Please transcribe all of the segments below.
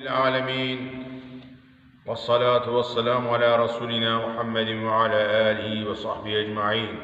العالمين والصلاة والسلام على رسولنا محمد وعلى آله وصحبه أجمعين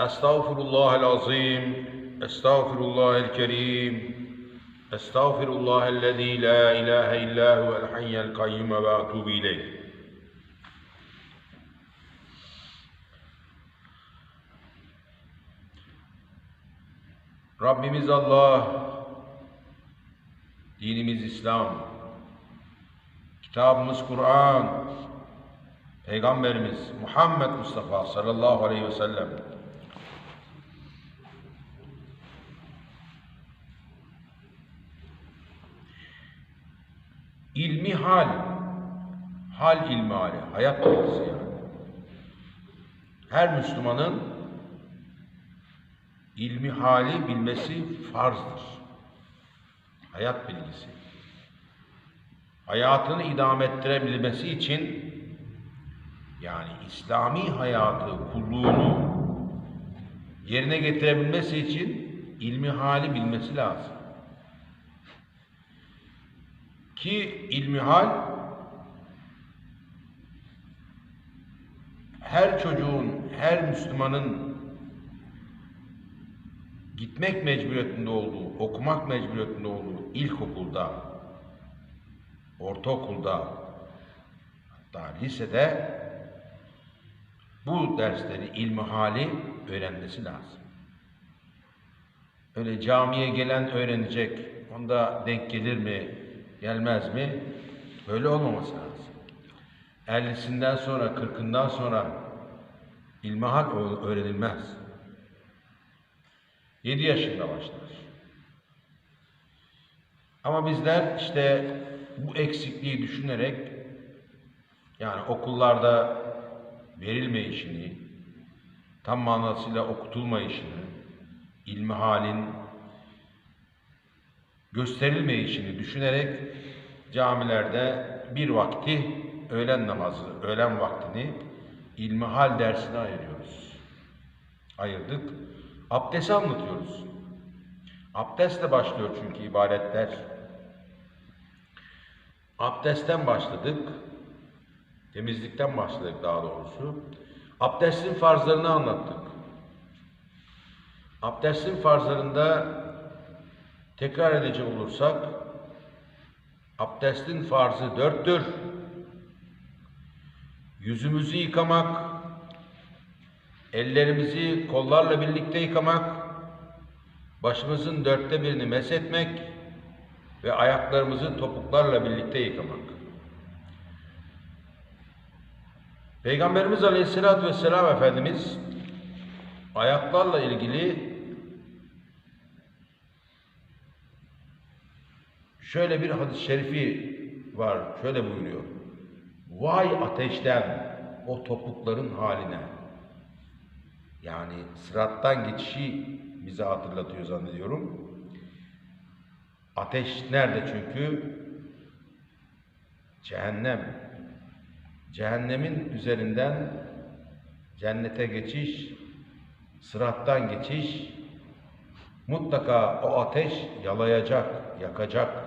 أستغفر الله العظيم أستغفر الله الكريم أستغفر الله الذي لا إله إلا هو الحي القيوم وأتوب إليه Rabbimiz Allah, dinimiz İslam, kitabımız Kur'an, Peygamberimiz Muhammed Mustafa sallallahu aleyhi ve sellem. İlmi hal, hal ilmi hali, hayat bilgisi yani. Her Müslümanın ilmi hali bilmesi farzdır. Hayat bilgisi. Hayatını idame ettirebilmesi için yani İslami hayatı, kulluğunu yerine getirebilmesi için ilmi hali bilmesi lazım. Ki ilmi hal her çocuğun, her Müslümanın gitmek mecburiyetinde olduğu, okumak mecburiyetinde olduğu ilkokulda, ortaokulda, hatta lisede bu dersleri ilmi hali öğrenmesi lazım. Öyle camiye gelen öğrenecek, onda denk gelir mi, gelmez mi? Böyle olmaması lazım. 50'sinden sonra, 40'ından sonra ilmihal öğrenilmez. 7 yaşında başlar. Ama bizler işte bu eksikliği düşünerek yani okullarda verilmeyişini, tam manasıyla okutulmayışını, ilmi halin gösterilmeyişini düşünerek camilerde bir vakti öğlen namazı, öğlen vaktini ilmi hal dersine ayırıyoruz. Ayırdık. Abdesti anlatıyoruz. Abdestle başlıyor çünkü ibadetler. Abdestten başladık. Temizlikten başladık daha doğrusu. Abdestin farzlarını anlattık. Abdestin farzlarında tekrar edecek olursak abdestin farzı dörttür. Yüzümüzü yıkamak, ellerimizi kollarla birlikte yıkamak, başımızın dörtte birini meshetmek ve ayaklarımızı topuklarla birlikte yıkamak. Peygamberimiz Aleyhisselatü Vesselam Efendimiz ayaklarla ilgili şöyle bir hadis-i şerifi var, şöyle buyuruyor. Vay ateşten o topukların haline. Yani sırattan geçişi bize hatırlatıyor zannediyorum. Ateş nerede çünkü? Cehennem. Cehennemin üzerinden cennete geçiş, sırattan geçiş, mutlaka o ateş yalayacak, yakacak.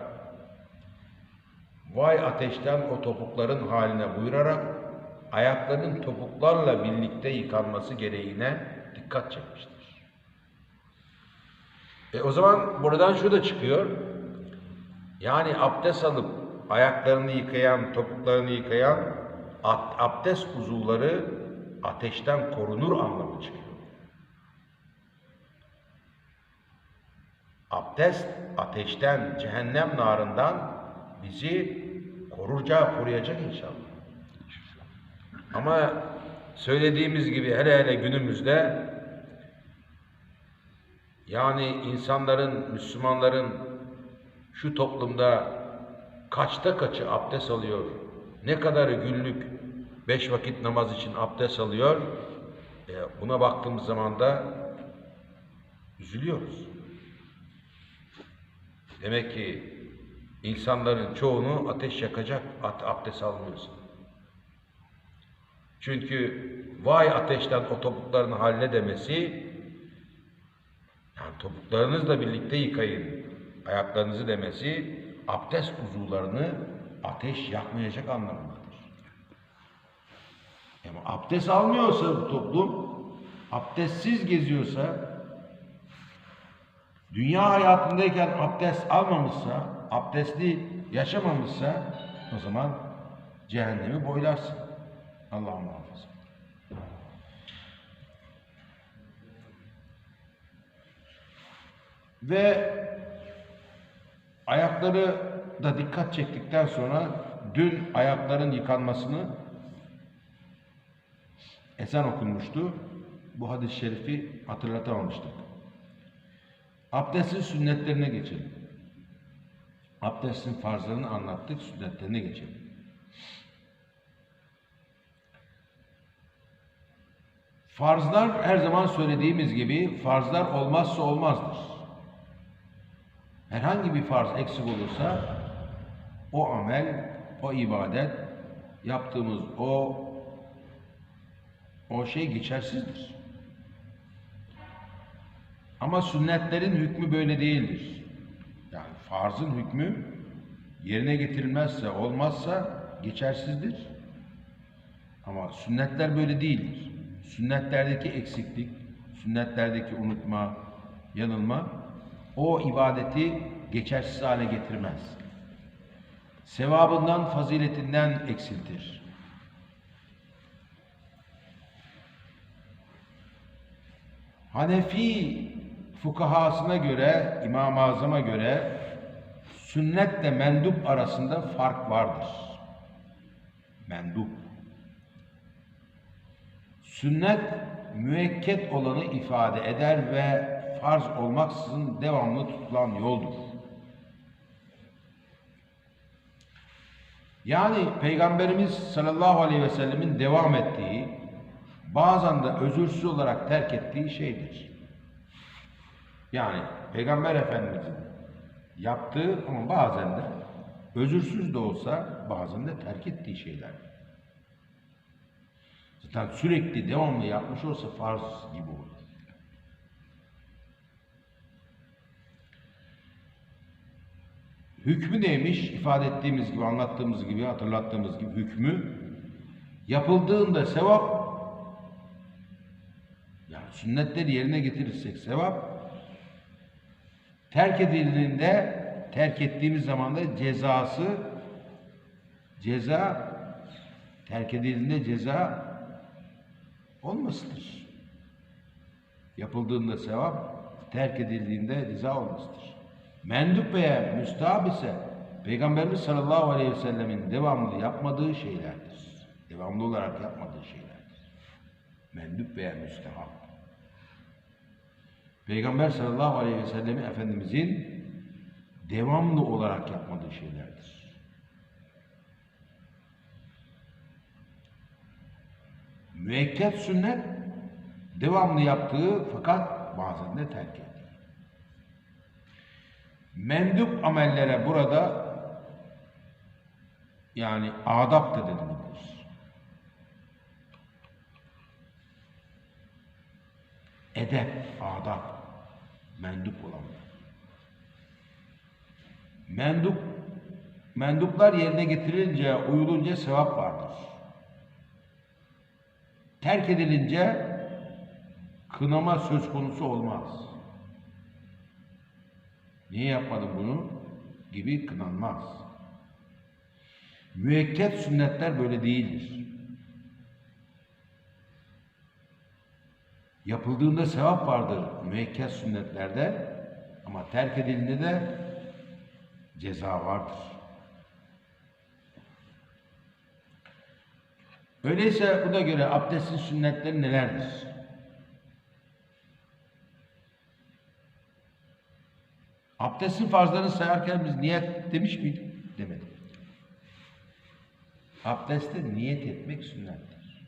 Vay ateşten o topukların haline buyurarak ayaklarının topuklarla birlikte yıkanması gereğine dikkat çekmiştir. E o zaman buradan şu da çıkıyor. Yani abdest alıp ayaklarını yıkayan, topuklarını yıkayan abdest uzuvları ateşten korunur anlamı çıkıyor. Abdest ateşten, cehennem narından bizi korurca koruyacak inşallah. Ama söylediğimiz gibi hele hele günümüzde yani insanların, Müslümanların şu toplumda kaçta kaçı abdest alıyor, ne kadarı günlük beş vakit namaz için abdest alıyor, e, buna baktığımız zaman da üzülüyoruz. Demek ki insanların çoğunu ateş yakacak abdest almıyorsa. Çünkü vay ateşten o topukların haline demesi yani topuklarınızla birlikte yıkayın ayaklarınızı demesi abdest uzuvlarını ateş yakmayacak anlamındadır. Ama abdest almıyorsa bu toplum, abdestsiz geziyorsa, dünya hayatındayken abdest almamışsa, abdestli yaşamamışsa, o zaman cehennemi boylarsın. Allah muhafaza. Ve ayakları da dikkat çektikten sonra dün ayakların yıkanmasını ezan okunmuştu. Bu hadis-i şerifi hatırlatamamıştık. Abdestin sünnetlerine geçelim. Abdestin farzlarını anlattık, sünnetlerine geçelim. Farzlar her zaman söylediğimiz gibi farzlar olmazsa olmazdır. Herhangi bir farz eksik olursa o amel, o ibadet, yaptığımız o o şey geçersizdir. Ama sünnetlerin hükmü böyle değildir. Yani farzın hükmü yerine getirilmezse, olmazsa geçersizdir. Ama sünnetler böyle değildir. Sünnetlerdeki eksiklik, sünnetlerdeki unutma, yanılma o ibadeti geçersiz hale getirmez. Sevabından, faziletinden eksiltir. Hanefi fukahasına göre, İmam-ı Azam'a göre sünnetle mendup arasında fark vardır. Mendup. Sünnet müekket olanı ifade eder ve farz olmaksızın devamlı tutulan yoldur. Yani Peygamberimiz sallallahu aleyhi ve sellemin devam ettiği, bazen de özürsüz olarak terk ettiği şeydir. Yani Peygamber Efendimizin yaptığı ama bazen de özürsüz de olsa bazen de terk ettiği şeyler. Zaten sürekli devamlı yapmış olsa farz gibi olur. Hükmü neymiş? İfade ettiğimiz gibi, anlattığımız gibi, hatırlattığımız gibi hükmü yapıldığında sevap yani sünnetleri yerine getirirsek sevap terk edildiğinde terk ettiğimiz zaman da cezası ceza terk edildiğinde ceza olmasıdır. Yapıldığında sevap, terk edildiğinde riza olmasıdır. Mendup veya müstahap ise Peygamberimiz sallallahu aleyhi ve sellemin devamlı yapmadığı şeylerdir. Devamlı olarak yapmadığı şeylerdir. Mendup veya müstahap. Peygamber sallallahu aleyhi ve sellemin Efendimizin devamlı olarak yapmadığı şeylerdir. Müekket sünnet devamlı yaptığı fakat bazen de terk ettiği. Mendup amellere burada yani adap da denilebilir. Edep, adap, mendup olanlar. Mendup, menduplar yerine getirilince, uyulunca sevap vardır. Terk edilince kınama söz konusu olmaz. Niye yapmadın bunu? gibi kınanmaz. Müekket sünnetler böyle değildir. Yapıldığında sevap vardır müekket sünnetlerde ama terk edildiğinde de ceza vardır. Öyleyse buna göre abdestin sünnetleri nelerdir? Abdestin farzlarını sayarken biz niyet demiş miydik? Demedik. Abdeste niyet etmek sünnettir.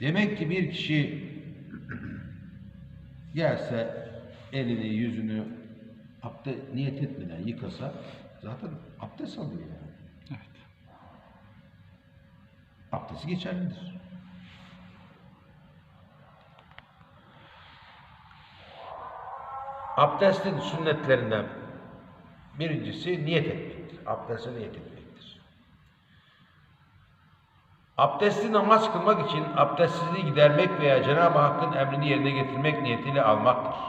Demek ki bir kişi gelse elini yüzünü abde niyet etmeden yıkasa zaten abdest alıyor yani. Evet. Abdesti geçerlidir. Abdestin sünnetlerinden birincisi niyet etmektir. Abdeste niyet etmektir. Abdesti namaz kılmak için abdestsizliği gidermek veya Cenab-ı Hakk'ın emrini yerine getirmek niyetiyle almaktır.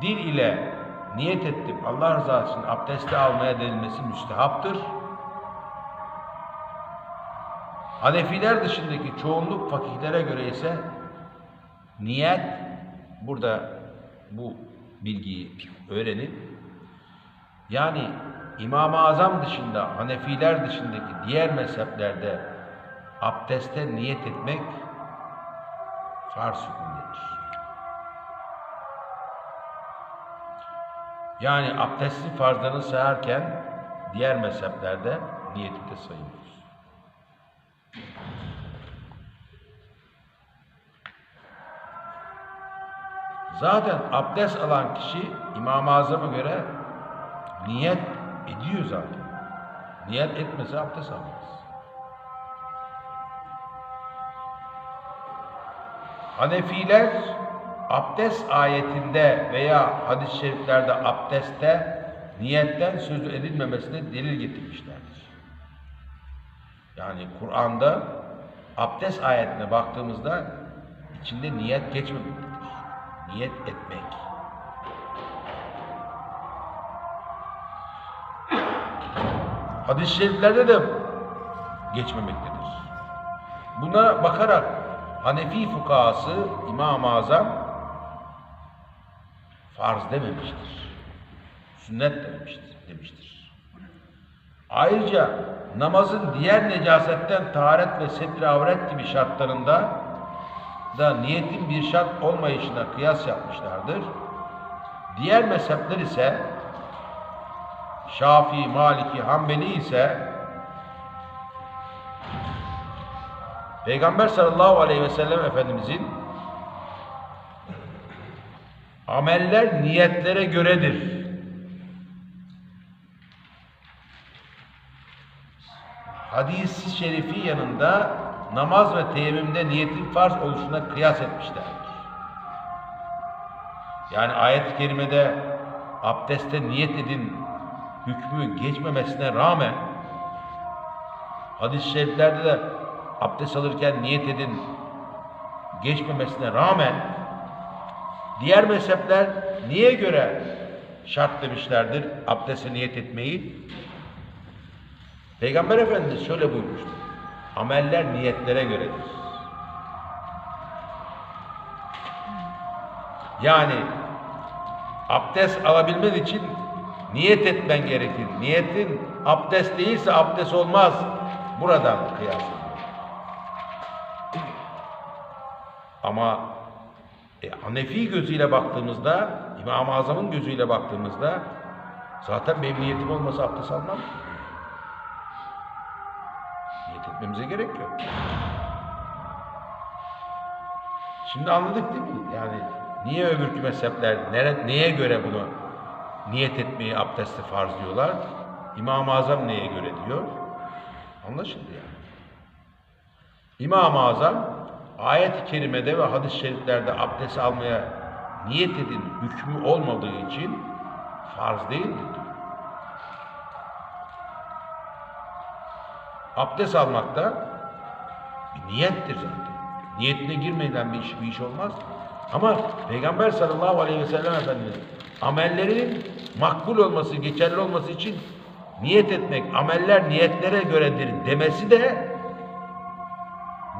Dil ile niyet ettim Allah rızası için abdesti almaya denilmesi müstehaptır. Hanefiler dışındaki çoğunluk fakihlere göre ise niyet burada bu bilgiyi öğrenip yani İmam-ı Azam dışında Hanefiler dışındaki diğer mezheplerde abdeste niyet etmek farz hükmündedir. Yani abdestin farzlarını sayarken diğer mezheplerde niyeti de sayılır. Zaten abdest alan kişi İmam-ı Azam'a göre niyet ediyor zaten. Niyet etmese abdest almaz. Hanefiler abdest ayetinde veya hadis-i şeriflerde abdestte niyetten söz edilmemesine delil getirmişlerdir. Yani Kur'an'da abdest ayetine baktığımızda içinde niyet geçmemektedir. Niyet etmek. Hadis-i şeriflerde de geçmemektedir. Buna bakarak Hanefi fukahası İmam-ı Azam farz dememiştir. Sünnet demiştir. demiştir. Ayrıca namazın diğer necasetten taharet ve setre avret gibi şartlarında da niyetin bir şart olmayışına kıyas yapmışlardır. Diğer mezhepler ise Şafii, Maliki, Hanbeli ise Peygamber sallallahu aleyhi ve sellem Efendimizin ameller niyetlere göredir. Hadis-i şerifi yanında namaz ve teyemmümde niyetin farz oluşuna kıyas etmişlerdir. Yani ayet-i kerimede abdeste niyet edin hükmü geçmemesine rağmen hadis-i şeriflerde de abdest alırken niyet edin geçmemesine rağmen diğer mezhepler niye göre şart demişlerdir abdeste niyet etmeyi? Peygamber Efendimiz şöyle buyurmuştur. Ameller niyetlere göredir. Yani abdest alabilmen için niyet etmen gerekir. Niyetin abdest değilse abdest olmaz. Buradan kıyas ediyor. Ama e, Hanefi gözüyle baktığımızda, İmam-ı Azam'ın gözüyle baktığımızda zaten benim niyetim olmasa abdest almam. Etmemize gerek yok. Şimdi anladık değil mi? Yani niye öbürkü mezhepler nere, neye göre bunu niyet etmeyi abdesti farz diyorlar? İmam-ı Azam neye göre diyor? Anlaşıldı yani. İmam-ı Azam ayet-i kerimede ve hadis-i şeriflerde abdest almaya niyet edin hükmü olmadığı için farz değildir diyor. Abdest almak da bir niyettir zaten. Niyetine girmeden bir iş, bir iş olmaz. Ama Peygamber sallallahu aleyhi ve sellem Efendimiz amellerinin makbul olması, geçerli olması için niyet etmek, ameller niyetlere göredir demesi de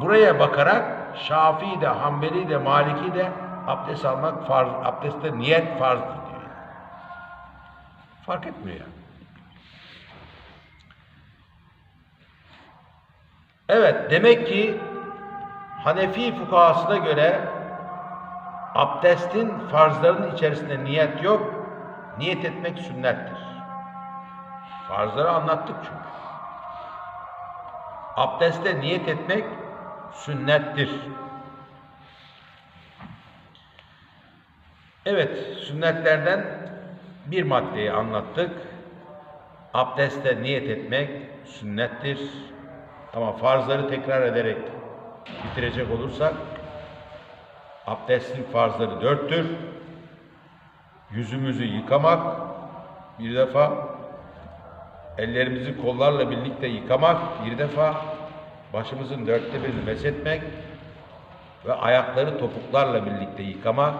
buraya bakarak Şafii de, Hanbeli de, Maliki de abdest almak farz, abdestte niyet farzdır diyor. Fark etmiyor yani. Evet, demek ki Hanefi fukahasına göre abdestin farzlarının içerisinde niyet yok, niyet etmek sünnettir. Farzları anlattık çünkü. Abdeste niyet etmek sünnettir. Evet, sünnetlerden bir maddeyi anlattık. Abdeste niyet etmek sünnettir. Ama farzları tekrar ederek bitirecek olursak abdestin farzları dörttür. yüzümüzü yıkamak bir defa, ellerimizi kollarla birlikte yıkamak bir defa, başımızın dörtte birini meshetmek ve ayakları topuklarla birlikte yıkamak,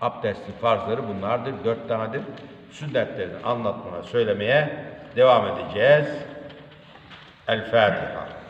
abdestin farzları bunlardır, dört tanedir. Sünnetlerini anlatmaya, söylemeye devam edeceğiz. الفاتحة.